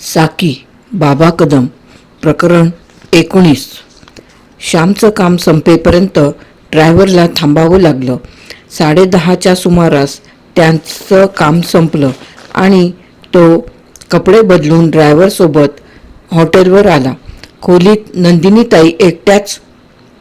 साकी बाबा कदम प्रकरण एकोणीस. श्यामचं काम संपेपर्यंत ड्रायव्हरला थांबावं लागलं. साडेदहाच्या सुमारास त्यांचं काम संपलं आणि तो कपडे बदलून ड्रायव्हरसोबत हॉटेलवर आला. खोलीत नंदिनीताई एकट्याच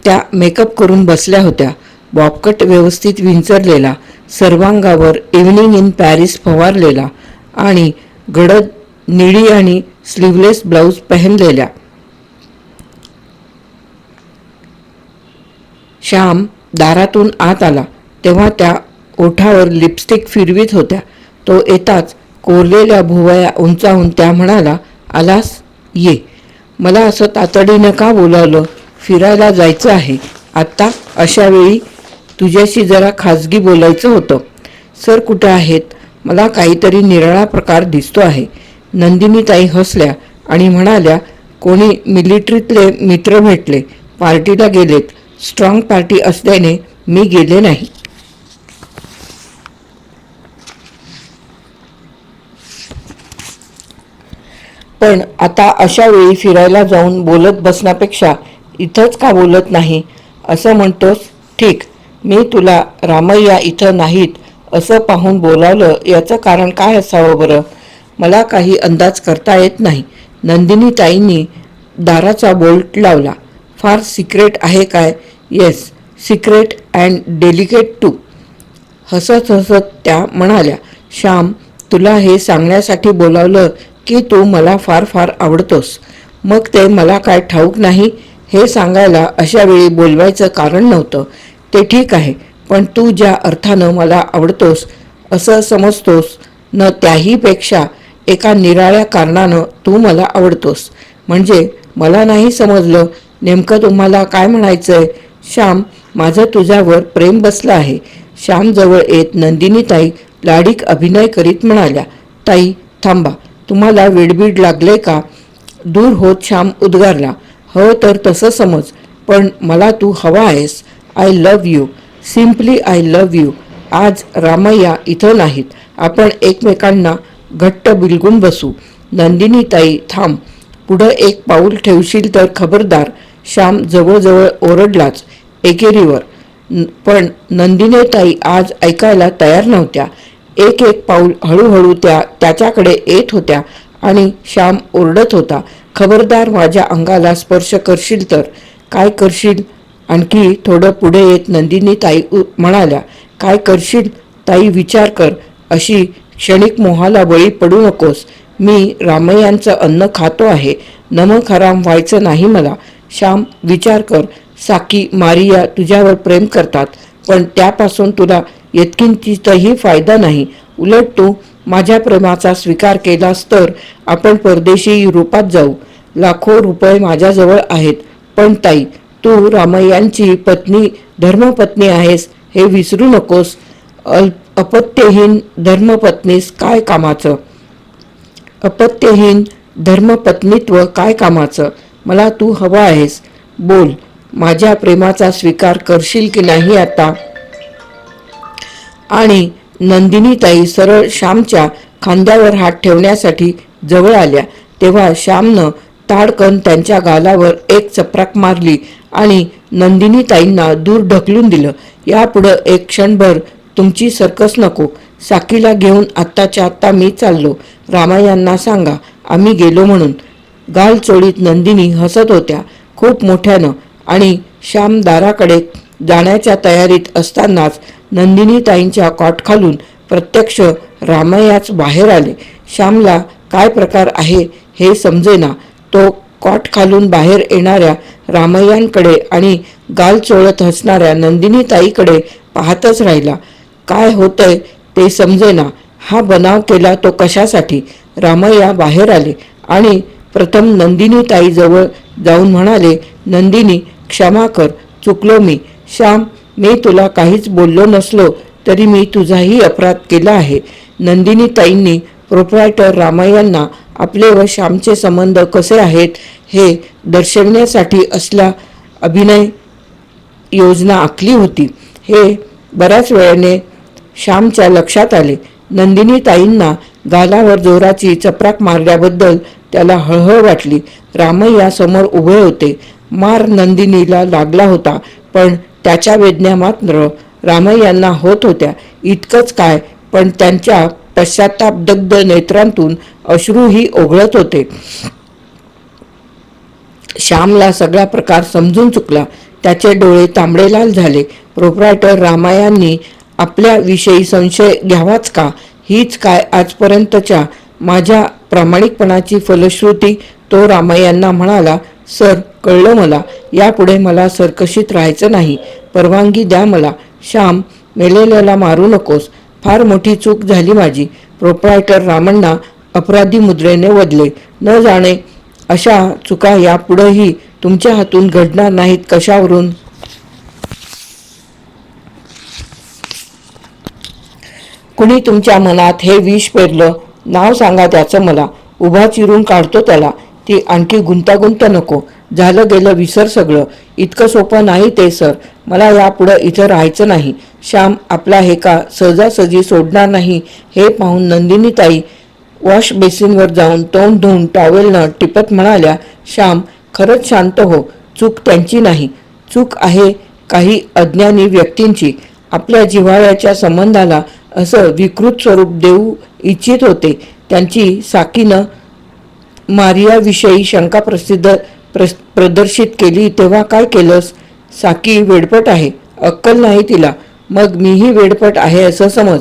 त्या मेकअप करून बसल्या होत्या. बॉबकट व्यवस्थित विंचरलेला सर्वांगावर इव्हनिंग इन पॅरिस फवारलेला आणि गडद निळी आणि स्लीवलेस ब्लाऊज पहनलेल्या. श्याम दारातून आत आला. तेव्हा त्या ओठावर लिपस्टिक फिरवीत होत्या. तो येताच कोरलेल्या भुवया उंचावून त्या म्हणाला आलास? ये. मला असं तातडीनं का बोलावलं? फिरायला जायचं आहे. आत्ता अशा वेळी तुझ्याशी जरा खाजगी बोलायचं होतं. सर कुठं आहेत? मला काहीतरी निराळा प्रकार दिसतो आहे. नंदिनीताई हसल्या आणि म्हणाल्या कोणी मिलिटरीतले मित्र भेटले पार्टीला गेलेत. स्ट्रॉंग पार्टी असल्याने मी गेले नाही. पण आता अशा वेळी फिरायला जाऊन बोलत बसण्यापेक्षा इथंच का बोलत नाही? असं म्हणतोस? ठीक. मी तुला रामय्या इथं नाहीत असं पाहून बोलावलं याचं कारण काय असावं बरं? मला काही अंदाज करता येत नाही. नंदिनी ताईंनी दाराचा बोल्ट लावला. फार सिक्रेट आहे काय? Yes secret and delicate too. हसत हसत त्या म्हणाल्या श्याम तुला हे सांगण्यासाठी बोलावलं की तू मला फार फार आवडतोस. मग ते मला काय ठाऊक नाही? हे सांगायला अशा वेळी बोलवायचं कारण नव्हतं. ते ठीक आहे पण तू ज्या अर्थानं मला आवडतोस असं समजतोस न त्याहीपेक्षा एका निराळ्या कारणानं तू मला आवडतोस. म्हणजे मला नाही समजलं नेमकं तुम्हाला काय म्हणायचंय? श्याम माझं तुझ्यावर प्रेम बसलं आहे. श्यामजवळ येत नंदिनीताई लाडीक अभिनय करीत म्हणाल्या ताई थांबा तुम्हाला विडबीड लागले का? दूर होत श्याम उद्गारला. हो तर तसं समज पण मला तू हवा आहेस. I love you. Simply I love you. आज रामय्या इथं नाहीत. आपण एकमेकांना घट्ट बिलगून बसू. नंदिनीताई थांब. पुढं एक पाऊल ठेवशील तर खबरदार. श्याम जवळजवळ ओरडलाच. एकेरीवर. पण नंदिनीताई आज ऐकायला तयार नव्हत्या. एक एक पाऊल हळूहळू त्या त्याच्याकडे येत होत्या आणि श्याम ओरडत होता. खबरदार माझ्या अंगाला स्पर्श करशील तर? काय करशील? आणखी थोडं पुढे येत नंदिनी ताई उ- म्हणाल्या. काय करशील? ताई विचार कर अशी क्षणिक मोहाला बळी पडू नकोस. मी रामय्यांचं अन्न खातो आहे. नमक हराम व्हायचं नाही मला. श्याम विचार कर. साकी मारिया तुझ्यावर प्रेम करतात. पण त्यापासून तुला येतकिंचितही फायदा नाही. उलट तू माझ्या प्रेमाचा स्वीकार केलास तर आपण परदेशी युरोपात जाऊ. लाखो रुपये माझ्याजवळ आहेत. पण ताई तू रामय्यांची पत्नी धर्मपत्नी आहेस हे विसरू नकोस. अल्प अपत्यहीन धर्मपत्नीस काय कामाचं? अपत्यहीन धर्मपत्नीत्व काय कामाचं? मला तू हवा आहेस. बोल माझ्या प्रेमाचा स्वीकार करशील की नाही आता? आणि नंदिनीताई सरळ श्यामच्या खांद्यावर हात ठेवण्यासाठी जवळ आल्या. तेव्हा श्यामनं ताडकन त्यांच्या गालावर एक चपराक मारली आणि नंदिनीताईंना दूर ढकलून दिलं. यापुढं एक क्षणभर तुमची सर्कस नको. साकीला घेऊन आत्ताच्या आत्ता मी चाललो. रामायांना सांगा आम्ही गेलो म्हणून. गाल चोळीत नंदिनी हसत होत्या खूप मोठ्यानं. आणि श्याम दाराकडे जाण्याच्या तयारीत असतानाच नंदिनीताईंच्या कॉट खालून प्रत्यक्ष रामायाच बाहेर आले. श्यामला काय प्रकार आहे हे समजेना. तो कॉट खालून बाहेर येणाऱ्या रामय्यांकडे आणि गाल चोळत हसणाऱ्या नंदिनीताईकडे पाहतच राहिला. काय होतंय ते समजेना. हा बनाव केला तो कशासाठी? रामय्या बाहेर आले आणि प्रथम नंदिनी ताईजवळ जाऊन म्हणाले नंदिनी क्षमा कर. चुकलो मी. श्याम मी तुला काहीच बोललो नसलो तरी मी तुझाही अपराध केला आहे नंदिनी ताईंनी प्रोप्रायटर रामय्यांना आपले व श्यामचे संबंध कसे आहेत हे दर्शविण्यासाठी असला अभिनय योजना आखली होती. हे बऱ्याच वेळाने श्यामच्या लक्षात आले. नंदिनी ताईंना गालावर जोराची चपराक मारल्याबद्दल त्याला हळहळ वाटली. रामय्या समोर उभे होते. मार नंदिनीला लागला होता पण त्याच्या वेदना मात्र रामय्यांना होत होत्या. इतकंच काय पण त्यांच्या पश्चातापदग्ध नेत्रांतून अश्रूही ओघळत होते. श्यामला सगळा प्रकार समजून चुकला. त्याचे डोळे तांबडे लाल झाले. प्रोप्रायटर रामायांनी आपल्याविषयी संशय घ्यावाच का? हीच काय आजपर्यंतच्या माझ्या प्रामाणिकपणाची फलश्रुती तो रामय्यांना म्हणाला सर कळलं मला. यापुढे मला सरकशीत राहायचं नाही. परवानगी द्या मला. श्याम मेलेल्याला मारू नकोस. फार मोठी चूक झाली माझी. प्रोप्रायटर रामण्णा अपराधी मुद्रेने वदले न जाणे अशा चुका यापुढेही तुमच्या हातून घडणार नाहीत कशावरून? कुणी तुमच्या मनात हे विष पेरलं नाव सांगा त्याचं मला. उभा चिरून काढतो त्याला. ती आणखी गुंतागुंत नको. झालं गेलं विसर सगळं. इतकं सोपं नाही ते सर. मला यापुढं इथं राहायचं नाही. श्याम आपला हे का सहजासहजी सोडणार नाही? हे पाहून नंदिनी ताई वॉश बेसिनवर जाऊन तोंड धुवून टॉवेलनं टिपत म्हणाल्या श्याम खरंच शांत हो. चूक त्यांची नाही. चूक आहे काही अज्ञानी व्यक्तींची. आपल्या जिव्हाळ्याच्या संबंधाला असं विकृत स्वरूप देऊ इच्छित होते. त्यांची साकीनं मारियाविषयी शंका प्रसिद्ध प्रस प्रदर्शित केली तेव्हा काय केलंस? साकी वेडपट आहे. अक्कल नाही तिला. मग मीही वेडपट आहे असं समज.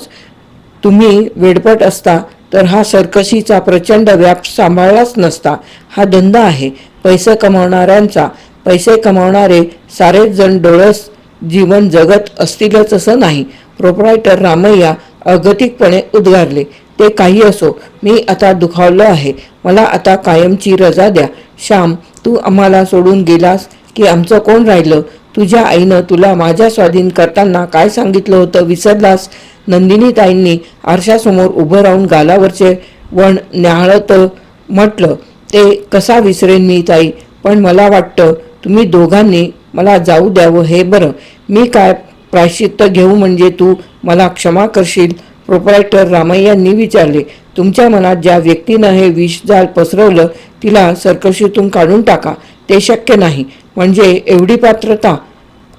तुम्ही वेडपट असता तर हा सर्कशीचा प्रचंड व्याप सांभाळलाच नसता. हा धंदा आहे. पैसे कमावणाऱ्यांचा. पैसे कमावणारे सारेच जण डोळस जीवन जगत असतीलच असं नाही. प्रोप्रायटर रामय्या अगतिकपणे उद्गारले ते काही असो मी आता दुखावलं आहे. मला आता कायमची रजा द्या. श्याम तू आम्हाला सोडून गेलास की आमचं कोण राहिलं? तुझ्या आईनं तुला माझ्या स्वाधीन करताना काय सांगितलं होतं? विसरलास? नंदिनी ताईंनी आरशासमोर उभं राहून गालावरचे वण न्याहाळत म्हटलं ते कसा विसरेन मी ताई? पण मला वाटतं तुम्ही दोघांनी मला जाऊ द्यावं हे बरं. मी काय प्रायश्चित्त घेऊ म्हणजे तू मला क्षमा करशील. प्रोप्रायटर रामय्यांनी विचारले तुमच्या मनात ज्या व्यक्तीनं हे विषजाल पसरवलं तिला सर्कशीतून काढून टाका. ते शक्य नाही. म्हणजे एवढी पात्रता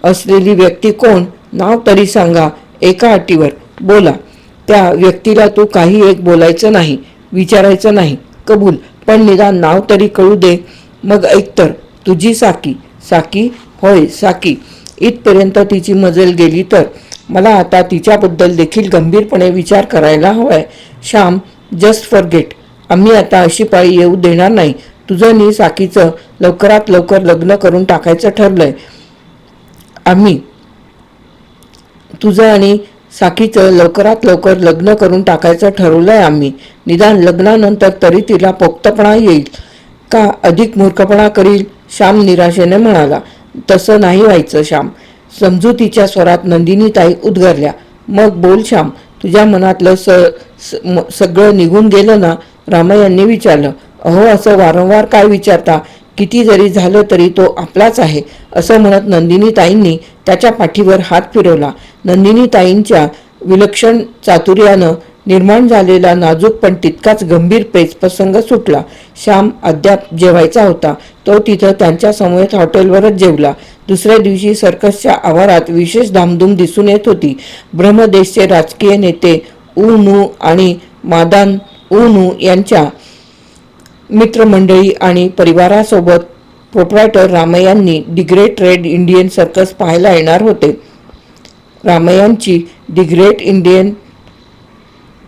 असलेली व्यक्ती कोण? नाव तरी सांगा एका अटीवर. बोला. त्या व्यक्तीला तू काही एक बोलायचं नाही विचारायचं नाही. कबूल. पण निदान नाव तरी कळू दे. मग ऐकतर तुझी साकी. साकी? होय साकी. इथपर्यंत तिची मजल गेली तर. मला आता तिच्याबद्दल देखील गंभीरपणे विचार करायला हवाय. श्याम जस्ट फॉर गेट आम्ही आता अशी पाळी येऊ देणार नाही. तुझं नी साकीचं लवकरात लवकर लग्न करून टाकायचं ठरलंय. आम्ही तुझं आणि साखीचं लवकरात लवकर लग्न करून टाकायचं ठरवलंय आम्ही. निदान लग्नानंतर तरी तिला पोक्तपणा येईल. का अधिक मूर्खपणा करील? श्याम निराशेने म्हणाला. तसं नाही व्हायचं श्याम. समजुतीच्या स्वरात नंदिनी ताई मग बोल श्याम. तुझ्या मनातलं स स- म- सगळं निघून गेलं ना? रामयांनी विचारलं. अहो असं वारंवार काय विचारता? किती जरी झालं तरी तो आपलाच आहे असं म्हणत नंदिनी ताईंनी त्याच्या पाठीवर हात फिरवला. नंदिनी ताईंच्या विलक्षण चातुर्यानं निर्माण झालेला नाजूक पण तितकाच गंभीर पेच प्रसंग सुटला. श्याम अद्याप जेवायचा होता. तो तिथं त्यांच्या समवेत हॉटेलवरच जेवला. दुसऱ्या दिवशी सर्कसच्या आवारात विशेष धामधूम दिसून येत होती. ब्रह्मदेशचे राजकीय नेते उ आणि मादान उ नू यांच्या मित्रमंडळी आणि परिवारासोबत proprietor रामयांनी the great trade Indian circus पाहायला येणार होते. रामयांची डिग्रेट इंडियन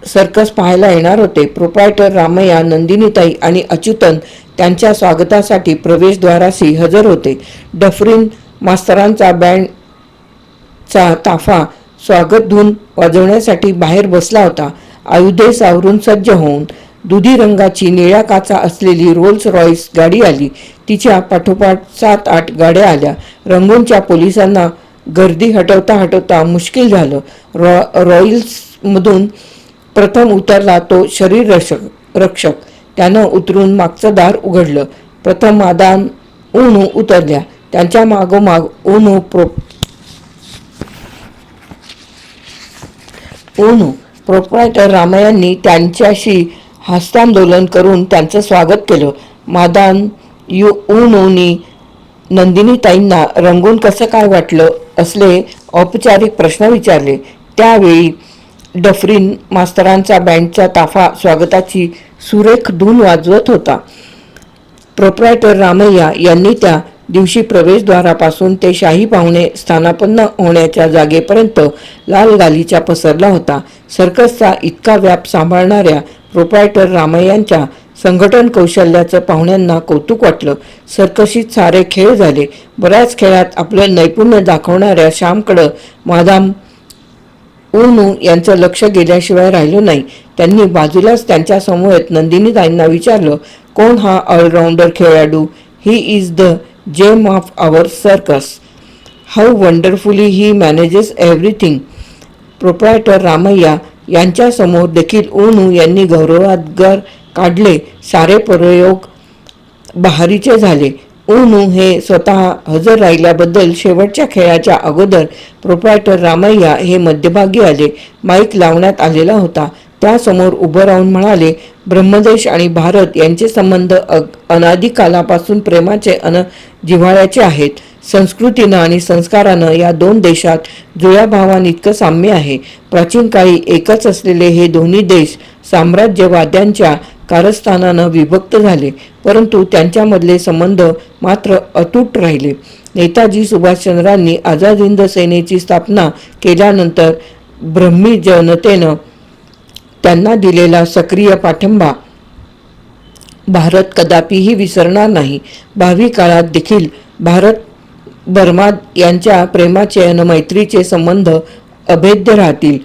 सर्कस पाहायला येणार होते. प्रोप्रायटर रामय्या नंदिनीताई आणि अच्युतन त्यांच्या स्वागतासाठी प्रवेशद्वाराशी हजर होते. डफरीन मास्तरांचा बँडचा ताफा स्वागत धून वाजवण्यासाठी बाहेर बसला होता. आयुधे सावरून सज्ज होऊन दुधी रंगाची निळ्या काचा असलेली रोल्स रॉईस गाडी आली. तिच्या पाठोपाठ सात आठ गाड्या आल्या. रंगूनच्या पोलिसांना गर्दी हटवता हटवता मुश्किल झालं. रॉ रॉईल्समधून प्रथम उतरला तो शरीर रक्षक रक्षक. त्यानं उतरून मागचं दार उघडलं. प्रथम मादान उनू उतरल्या. त्यांच्या मागोमाग उनू प्रो ओनू प्रोप्रायटर रामयांनी त्यांच्याशी हस्तांदोलन करून त्यांचं स्वागत केलं. मादान यु ऊनोनी नंदिनीताईंना रंगून कसं काय वाटलं असले औपचारिक प्रश्न विचारले. त्यावेळी डफरीन मास्तरांचा बँडचा ताफा स्वागताची सुरेख धून वाजवत होता. प्रोप्रायटर रामय्या यांनी त्या दिवशी प्रवेशद्वारापासून ते शाही पाहुणे स्थानापन्न होण्याच्या जागेपर्यंत लाल गालीचा पसरला होता. सर्कसचा इतका व्याप सांभाळणाऱ्या प्रोप्रायटर रामय्यांच्या संघटन कौशल्याचं पाहुण्यांना कौतुक वाटलं. सर्कशीत सारे खेळ झाले. बऱ्याच खेळात आपलं नैपुण्य दाखवणाऱ्या श्यामकडं मादाम उनू यांचं लक्ष गेल्याशिवाय राहिलं नाही. त्यांनी बाजूलाच त्यांच्या समूहात नंदिनीताईंना विचारलं कोण हा ऑलराऊंडर खेळाडू? He is the gem of our circus how wonderfully he manages everything proprietor Ramayya यांच्यासमोर देखील ऊनू यांनी गौरवाद्गार काढले. सारे प्रयोग बहारीचे झाले. ओनू हे स्वतः हजर राहिल्याबद्दल शेवटच्या खेळाच्या अगोदर प्रोप्रायटर रामय्या हे मध्यभागी आले. माईक लावण्यात आलेला होता. त्यासमोर उभं राहून म्हणाले ब्रह्मदेश आणि भारत यांचे संबंध अग अनादिकालापासून प्रेमाचे अन जिव्हाळ्याचे आहेत. संस्कृतीनं आणि संस्कारानं या दोन देशात जुळ्या भावांइतकं साम्य आहे. प्राचीन काळी एकच असलेले हे दोन्ही देश साम्राज्यवाद्यांच्या कारस्थानानं विभक्त झाले परंतु त्यांच्यामधले संबंध मात्र अतूट राहिले. नेताजी सुभाषचंद्रांनी आझाद हिंद सेनेची स्थापना केल्यानंतर ब्रह्मी जनतेनं त्यांना दिलेला सक्रिय पाठिंबा. भारत कदापिही विसरणार नाही. भावी काळात देखील भारत बर्मा यांच्या प्रेमाचे आणि मैत्रीचे संबंध अभेद्य राहतील.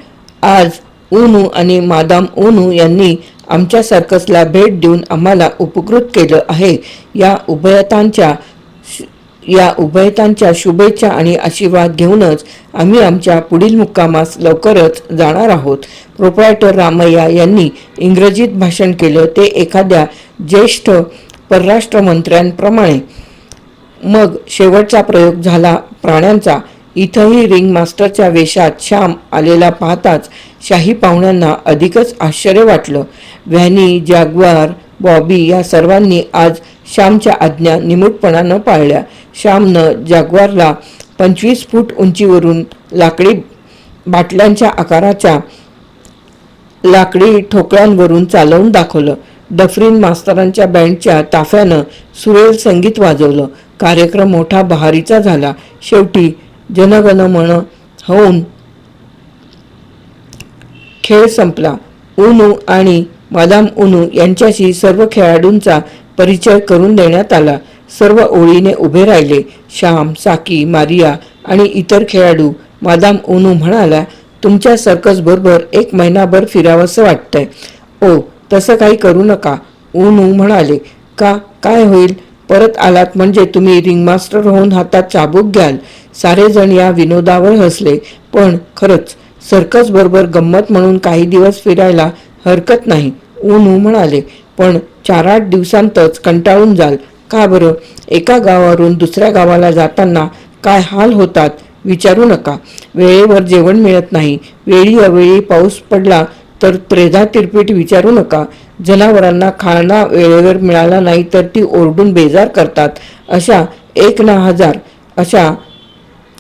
आज उनू आणि मादाम उनू यांनी आमच्या सर्कसला भेट देऊन आम्हाला उपकृत केलं आहे. या उभयतांच्या या उभयतांच्या शुभेच्छा आणि आशीर्वाद घेऊनच आम्ही आमच्या पुढील मुक्कामास लवकरच जाणार आहोत. प्रोप्रायटर रामय्या यांनी इंग्रजीत भाषण केलं. ते एखाद्या ज्येष्ठ परराष्ट्र मंत्र्यांप्रमाणे. मग शेवटचा प्रयोग झाला प्राण्यांचा. इथंही रिंग मास्टरच्या वेशात श्याम आलेला पाहताच शाही पाहुण्यांना अधिकच आश्चर्य वाटलं. व्हॅनी जॅग्वार बॉबी या सर्वांनी आज श्यामच्या आज्ञा निमूटपणानं पाळल्या. श्यामनं जाग्वारला पंचवीस फूट उंचीवरून लाकडी बाटल्यांच्या आकाराच्या लाकडी ठोकळ्यांवरून चालवून दाखवलं. डफरीन मास्तरांच्या बँडच्या ताफ्यानं सुरेल संगीत वाजवलं. कार्यक्रम मोठा बहारीचा झाला. शेवटी जनगण मन होऊन खेळ संपला. उनू आणि मादाम उनू यांच्याशी सर्व खेळाडूंचा परिचय करून देण्यात आला. सर्व ओळीने उभे राहिले. श्याम साकी मारिया आणि इतर खेळाडू मादाम उनू म्हणाला तुमच्या सर्कस बरोबर एक महिनाभर फिरावंसं वाटतंय. ओ तसं काही करू नका उनू म्हणाले. का? काय होईल? परत आलात म्हणजे तुम्ही रिंगमास्टर होऊन हातात चाबूक घ्याल. सारेजण या विनोदावर हसले. पण खरंच सर्कस बरोबर गंमत म्हणून काही दिवस फिरायला हरकत नाही उनू म्हणाले. पण चार आठ दिवसांतच कंटाळून जाल. का बरं? एका गावावरून दुसऱ्या गावाला जाताना काय हाल होतात विचारू नका. वेळेवर जेवण मिळत नाही. वेळी अवेळी पाऊस पडला तर त्रेधा तिरपीट विचारू नका. जनावरांना खाणा वेळेवर मिळाला नाही तर ती ओरडून बेजार करतात. अशा एक ना हजार अशा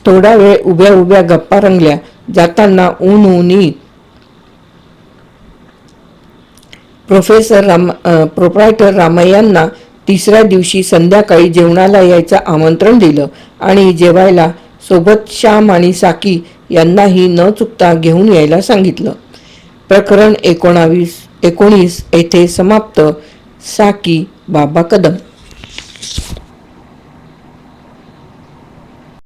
थोडा वेळ उभ्या उभ्या गप्पा रंगल्या. जाताना ऊन ऊनी प्रोफेसर राम प्रोप्रायटर रामय्यांना तिसऱ्या दिवशी संध्याकाळी जेवणाला यायचं आमंत्रण दिलं आणि जेवायला सोबत श्याम आणि साकी यांनाही न चुकता घेऊन यायला सांगितलं. प्रकरण एकोणावीस एकोणीस येथे समाप्त. साकी बाबा कदम.